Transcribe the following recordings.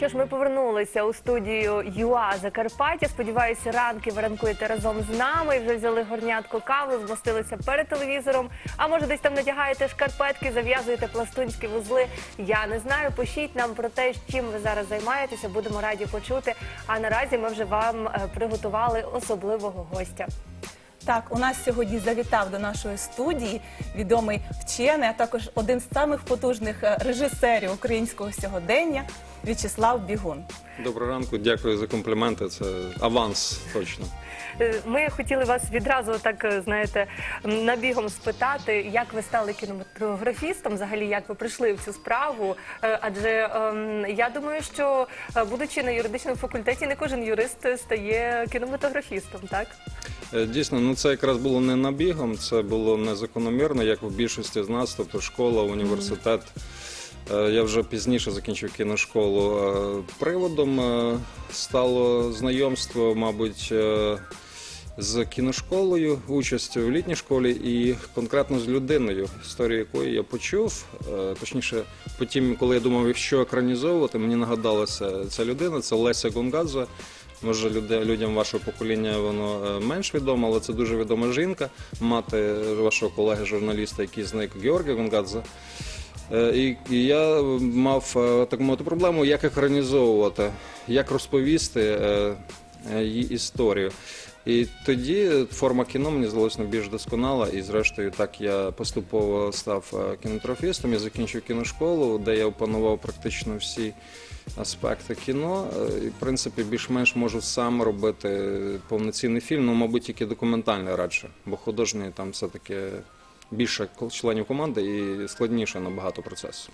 Що ж, ми повернулися у студію ЮА Закарпаття. Сподіваюся, ранки ви ранкуєте разом з нами. Вже взяли горнятку кави, змостилися перед телевізором. А може, десь там надягаєте шкарпетки, зав'язуєте пластунські вузли. Я не знаю. Пишіть нам про те, чим ви зараз займаєтеся. Будемо раді почути. А наразі ми вже вам е, приготували особливого гостя. Так, у нас сьогодні завітав до нашої студії відомий вчений, а також один з самих потужних е, режисерів українського сьогодення В'ячеслав Бігун. Доброго ранку, дякую за компліменти. Це аванс точно. Е, Ми хотіли вас відразу так, е, знаєте, набігом спитати, як ви стали кінематографістом, взагалі як ви прийшли в цю справу. Адже ем, я думаю, що будучи на юридичному факультеті, не кожен юрист стає кінематографістом, так? Е, Дійсно, ну це якраз було не набігом, це було незакономірно, як у більшості з нас, тобто школа, університет. Е, Я вже пізніше закінчив кіношколу. Е, Приводом стало знайомство, мабуть, з кіношколою, участю в літній школі і конкретно з людиною, історію якої я почув. Точніше, потім, коли я думав, що екранізовувати, мені нагадалася ця людина, це Леся Гонгадзе. Може, люди, людям вашого покоління воно е, менш відомо, але це дуже відома жінка, мати вашого колеги-журналіста, який зник Георгія Гонгадзе. Е, І, я мав е, таку мати проблему, як екранізовувати, як розповісти її історію. І тоді форма кіно мені здалося більш досконала, і зрештою так я поступово став е, кінотрофістом. Я закінчив кіношколу, де я опанував практично всі аспекти кіно. Е, І, в принципі, більш-менш можу сам робити повноцінний фільм, ну, мабуть, тільки документальний радше, бо художній там все-таки більше кол- членів команди і складніше набагато процес.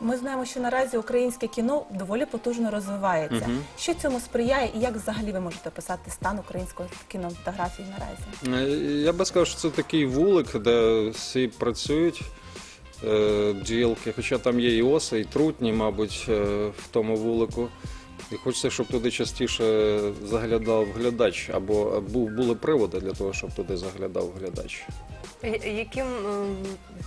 Ми знаємо, що наразі українське кіно доволі потужно розвивається. Що цьому сприяє, і як взагалі ви можете описати стан української кінематографії наразі? Е, Я би сказав, що це такий вулик, де всі працюють. е, Бджілки, хоча там є і оси, і трутні, мабуть, е, в тому вулику. І хочеться, щоб туди частіше заглядав глядач, або був, були приводи для того, щоб туди заглядав глядач. Я- Яким ем,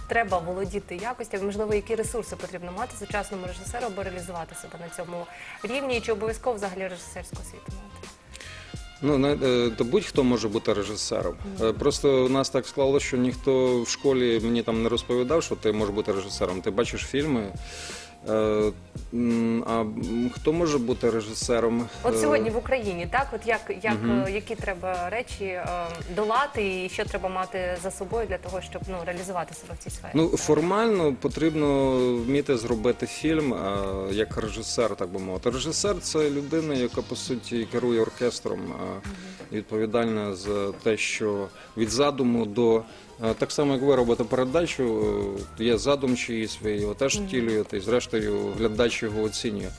треба володіти якостями, можливо, які ресурси потрібно мати сучасному режисеру, аби реалізувати себе на цьому рівні, і чи обов'язково взагалі режисерську освіту мати? Ну, на- е, то будь-хто може бути режисером. Е, Просто у нас так склалося, що ніхто в школі мені там не розповідав, що ти можеш бути режисером. Ти бачиш фільми. Е, м, А м, хто може бути режисером? От Е, сьогодні в Україні, так от як, як е, які треба речі е, долати, і що треба мати за собою для того, щоб ну реалізувати себе в цій сфері? Ну, формально потрібно вміти зробити фільм е, як режисер, так би мовити. Режисер це людина, яка по суті керує оркестром, е, відповідальна за те, що від задуму до е, так само, як ви робите передачу, е, є задум чиїсь, ви його теж втілюєте, і зрештою глядач його оцінює.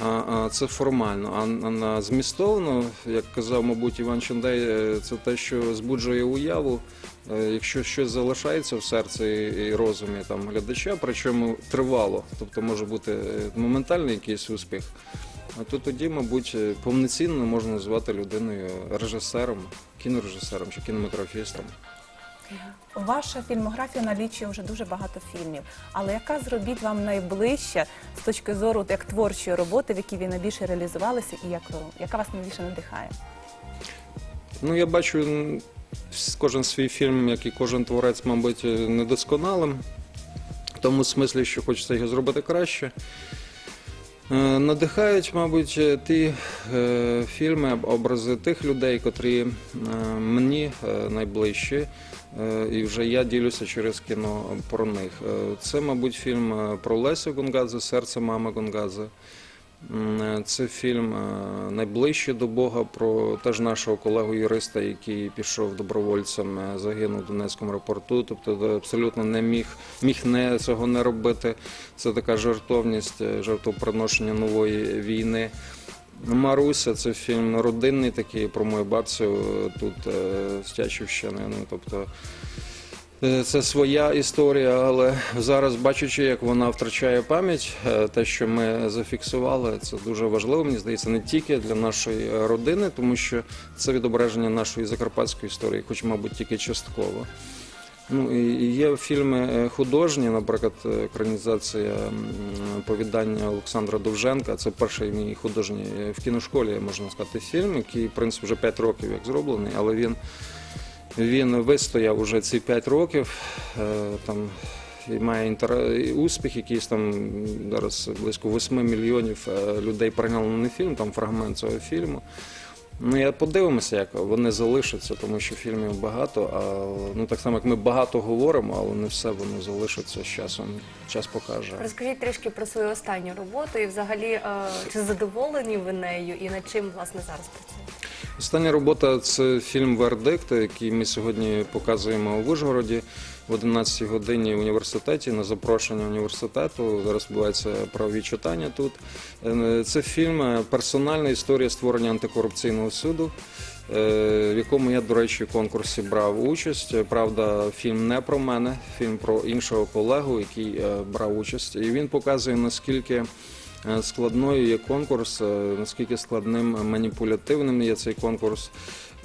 А, це формально. А, на змістовно, як казав, мабуть, Іван Чундей, е, це те, що збуджує уяву. Якщо щось залишається в серці і розумі там глядача, причому тривало, тобто може бути моментальний якийсь успіх. А то тоді, мабуть, е, повноцінно можна назвати людиною режисером, кінорежисером чи кінематографістом. Ваша фільмографія налічує вже дуже багато фільмів. Але яка з робіт вам найближча з точки зору як творчої роботи, в якій ви найбільше реалізувалися, і як, яка вас найбільше надихає? Ну, я бачу кожен свій фільм, як і кожен творець, мабуть, е, недосконалим. В тому смислі, що хочеться його зробити краще. Е, Надихають, мабуть, е, ті е, фільми, об- образи тих людей, котрі мені найближчі, і вже я ділюся через кіно про них. Це, мабуть, фільм про Лесю Гонгадзе, серце мами Гонгадзе. Е, Це фільм е, найближче до Бога про теж нашого колегу-юриста, який пішов добровольцем, е, загинув в Донецькому аеропорту. Тобто абсолютно не міг, міг не цього не робити. Це така жертовність, е, жертвоприношення нової війни. Маруся це фільм родинний такий про мою бабцю тут з Тячівщини. Ну, тобто, Це своя історія, але зараз, бачачи, як вона втрачає пам'ять, е, те, що ми зафіксували, це дуже важливо. Мені здається, не тільки для нашої е, родини, тому що це відображення нашої закарпатської історії, хоч, мабуть, тільки частково. Ну і є фільми е, художні, наприклад, е, екранізація повідання Олександра Довженка. Це перший мій художній е, в кіношколі, можна сказати, фільм, який, в принципі, вже 5 років як зроблений, але він, він вистояв уже ці 5 років. е, Там і має інтер... і успіх, якийсь там зараз близько 8 мільйонів е, людей переглянули на фільм, там фрагмент цього фільму. Ну, я подивимося, як вони залишаться, тому що фільмів багато. А ну так само, як ми багато говоримо, але не все воно залишиться з часом. Час покаже. Розкажіть трішки про свою останню роботу і взагалі е, чи задоволені ви нею і над чим власне зараз працюєте? Остання робота це фільм Вердикт, який ми сьогодні показуємо у Вишгороді в 11 годині в університеті на запрошення університету. Зараз відбувається правові читання тут. Е, Це фільм е, персональна історія створення антикорупційного суду. е, В якому я, до речі, в конкурсі брав участь. Правда, фільм не про мене, фільм про іншого колегу, який брав участь. І він показує наскільки складною є конкурс, е, наскільки складним маніпулятивним є цей конкурс,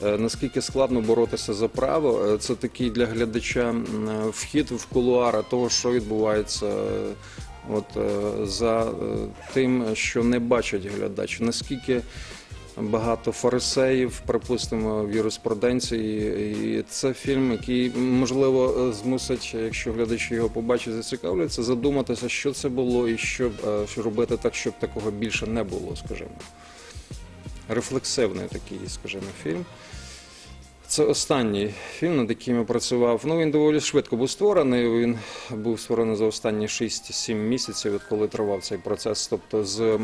е, наскільки складно боротися за право. Е, Це такий для глядача е, вхід в кулуари того, що відбувається. е, От е, за е, тим, що не бачить глядач, наскільки багато фарисеїв, припустимо, в юриспруденції. І це фільм, який можливо змусить, якщо глядачі його побачать, зацікавляться, задуматися, що це було і е, що робити так, щоб такого більше не було, скажімо. Рефлексивний такий, скажімо, фільм. Це останній фільм, над яким я працював. Ну він доволі швидко був створений. Він був створений за останні 6-7 місяців, відколи тривав цей процес. Тобто, з е,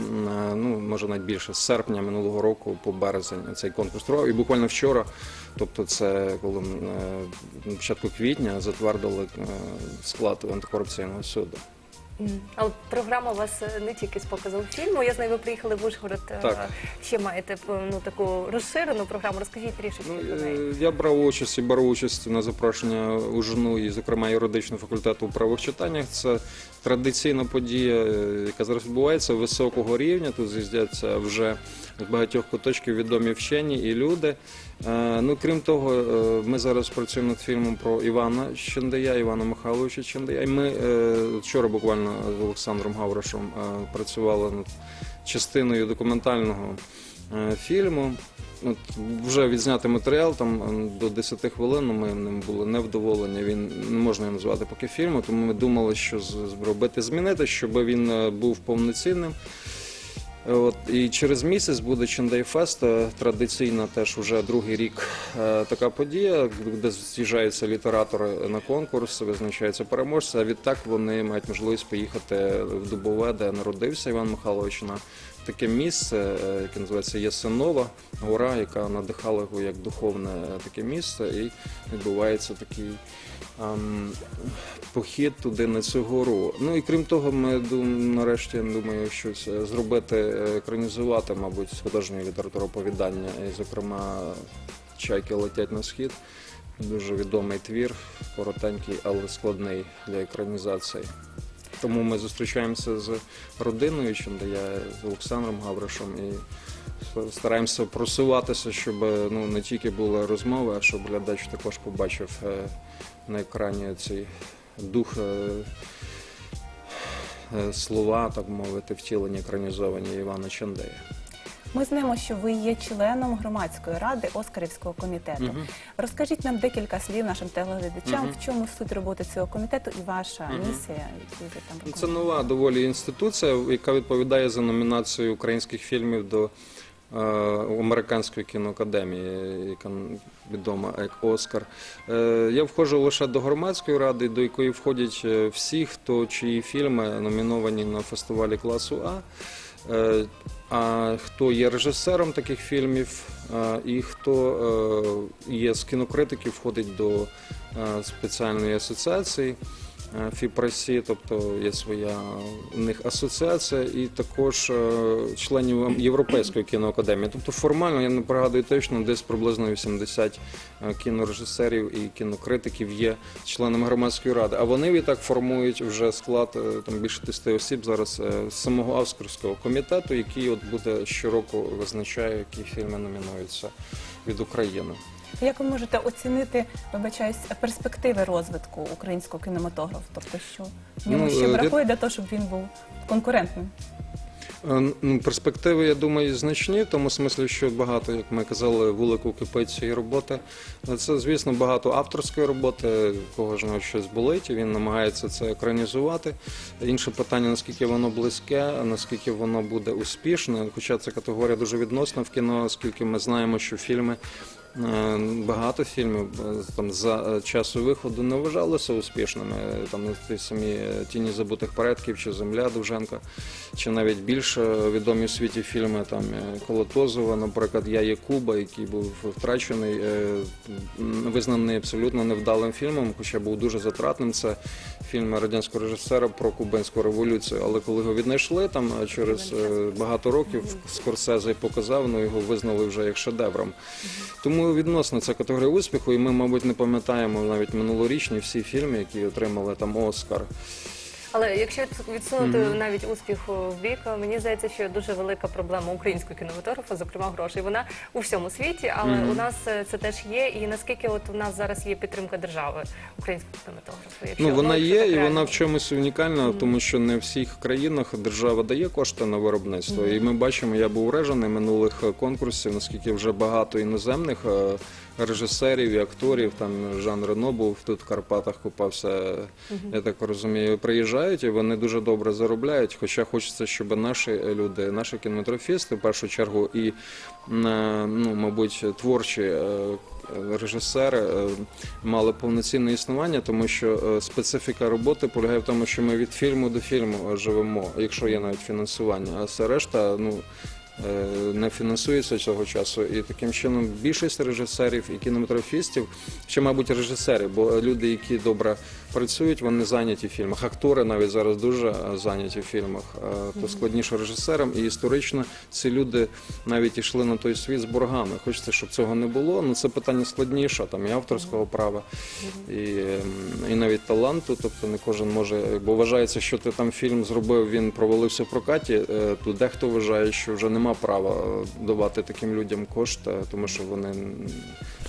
ну може навіть більше з серпня минулого року по березень цей конкурс тривав. І буквально вчора, тобто, це коли е, початку квітня затвердили е, склад антикорупційного суду. А от програма у вас е, не тільки з показом фільму. Я знаю, ви приїхали в Ужгород. е, Так. Ще маєте ну таку розширену програму. Розкажіть трішечки Ну, неї. е, я брав участь і беру участь на запрошення у УЖНУ і, зокрема, юридичного факультету у правових читаннях. Це традиційна подія, е, яка зараз відбувається високого рівня. Тут з'їздяться вже з багатьох куточків відомі вчені і люди. Е, Ну, крім того, е, ми зараз працюємо над фільмом про Івана Чендая, Івана Михайловича Чендая. Ми вчора буквально з Олександром Гавришем е, працювали над частиною документального фільму. От вже відзняти матеріал там е, до 10 хвилин. Ми ним були невдоволені. Він не можна його назвати поки фільмом, тому ми думали, що зробити змінити, щоб він е, був повноцінним. Е, От і через місяць буде Чендей Фест. е, Традиційна теж вже другий рік е, така подія, де з'їжджаються літератори на конкурс, визначаються переможці. А відтак вони мають можливість поїхати в Дубове, де народився Іван Михайлович на таке місце, е, яке називається Ясенова гора, яка надихала його як духовне е, таке місце, і відбувається такий. ем, Похід туди на цю гору. Ну і крім того, ми дум- нарешті я думаю, щось е, зробити, екранізувати, мабуть, з художньої літератури оповідання, і, зокрема, чайки летять на схід. Дуже відомий твір, коротенький, але складний для екранізації. Тому ми зустрічаємося з родиною, чим я з Олександром Гавришем, і стараємося просуватися, щоб ну, не тільки були розмови, а щоб глядач також побачив е, на екрані цей дух. е, е, Слова, так мовити, втілені екранізовані Івана Чандея. Ми знаємо, що ви є членом громадської ради Оскарівського комітету. Мгм. Розкажіть нам декілька слів нашим телеглядачам, Мгм. в чому суть роботи цього комітету і ваша Мгм. місія, яку ви там Це нова доволі інституція, яка відповідає за номінацію українських фільмів до е, американської кіноакадемії, яка відома як Оскар. Е, я входжу лише до громадської ради, до якої входять е, всі, хто чиї фільми номіновані на фестивалі класу А. Е, а хто є режисером таких фільмів, е, і хто е, є з кінокритиків, входить до спеціальної асоціації ФІПРАСІ, тобто є своя у них асоціація, і також е, членів Європейської кіноакадемії. Тобто формально, я не пригадую точно, десь приблизно 80 е, кінорежисерів і кінокритиків є членами громадської ради. А вони відтак формують вже склад е, там більше 10 осіб зараз е, самого авторського комітету, який от буде щороку визначає, які фільми номінуються від України. Як ви можете оцінити, вибачаюсь, перспективи розвитку українського кінематографу? Тобто, що в ньому Ну, ще е, бракує для того, щоб він був конкурентним? Е, Ну, перспективи, я думаю, значні, в тому смислі, що багато, як ми казали, вулику кипить цієї роботи. Е, Це, звісно, багато авторської роботи, кого ж щось болить, і він намагається це екранізувати. Інше питання, наскільки воно близьке, наскільки воно буде успішне. Хоча ця категорія дуже відносна в кіно, оскільки ми знаємо, що фільми. Е, Багато фільмів е, там за е, часу виходу не вважалися успішними. Там ті самі тіні забутих предків чи Земля Довженка, чи навіть більш відомі у світі фільми там Колотозова, наприклад, Я є Куба, який був втрачений, визнаний абсолютно невдалим фільмом, хоча був дуже затратним. Це фільм радянського режисера про кубинську революцію. Але коли його віднайшли там через багато років, Скорсезе показав, ну його визнали вже як шедевром. Тому відносно це категорія успіху, і ми, мабуть, не пам'ятаємо навіть минулорічні всі фільми, які отримали там Оскар. Але якщо відсунути навіть успіх в бік, мені здається, що дуже велика проблема українського кінематографу, зокрема грошей. Вона у всьому світі, але у нас е, це теж є. І наскільки от у нас зараз є підтримка держави українського кінематографу? Якщо, Ну вона є, і вона в чомусь унікальна, тому що не в всіх країнах держава дає кошти на виробництво. І ми бачимо, я був вражений минулих конкурсів, наскільки вже багато іноземних е, режисерів і акторів. Там Жан Рено був тут в Карпатах купався. Я так розумію, приїжджають і вони дуже добре заробляють. Хоча хочеться, щоб наші люди, наші кінематографісти, в першу чергу, і е, ну, мабуть, творчі. е, Режисери е, мали повноцінне існування, тому що специфіка роботи полягає в тому, що ми від фільму до фільму живемо, якщо є навіть фінансування, а все решта ну, не фінансується цього часу. І таким чином більшість режисерів і кінематографістів, ще, мабуть, режисери, бо люди, які добре працюють, вони зайняті в фільмах. Актори навіть зараз дуже е, зайняті в фільмах, е, то складніше режисерам. І історично ці люди навіть йшли на той світ з боргами. Хочеться, щоб цього не було. Ну це питання складніше, там і авторського права, і, і навіть таланту. Тобто не кожен може, бо вважається, що ти там фільм зробив, він провалився в прокаті. е, То дехто вважає, що вже нема права давати таким людям кошти, тому що вони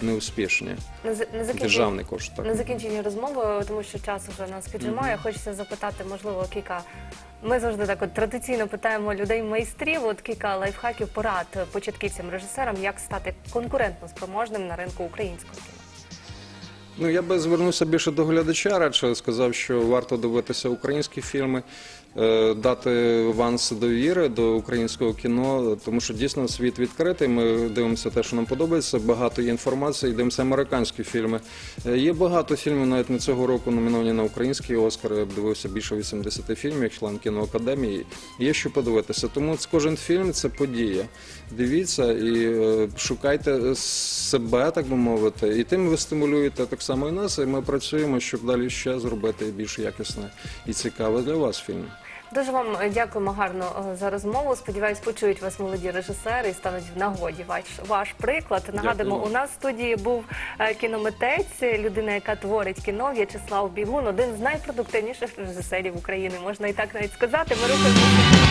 не успішні. На, за- на закінчення- Державний кошт. Так. На закінчення розмови, тому що час вже нас піджимає, хочеться запитати, можливо, кілька. Ми завжди так от традиційно питаємо людей майстрів, от кілька лайфхаків, порад початківцям, режисерам, як стати конкурентно спроможним на ринку українського кіно. Ну, я би звернувся більше до глядача, радше сказав, що варто дивитися українські фільми, дати аванс довіри до українського кіно, тому що дійсно світ відкритий. Ми дивимося те, що нам подобається. Багато є інформації, дивимося американські фільми. Е, Є багато фільмів, навіть не цього року номіновані на український Оскар. Я б дивився більше 80 фільмів, член кіноакадемії. Є що подивитися. Тому кожен фільм це подія. Дивіться і е, шукайте себе, так би мовити, і тим ви стимулюєте так само і нас. І ми працюємо, щоб далі ще зробити більш якісне і цікаве для вас фільм. Дуже вам е, дякуємо гарно е, за розмову. Сподіваюсь, почують вас молоді режисери і стануть в нагоді ваш, ваш приклад. Нагадуємо, у нас в студії був кінометець кіномитець, людина, яка творить кіно, В'ячеслав Бігун, один з найпродуктивніших режисерів України. Можна і так навіть сказати. Ми рухаємося.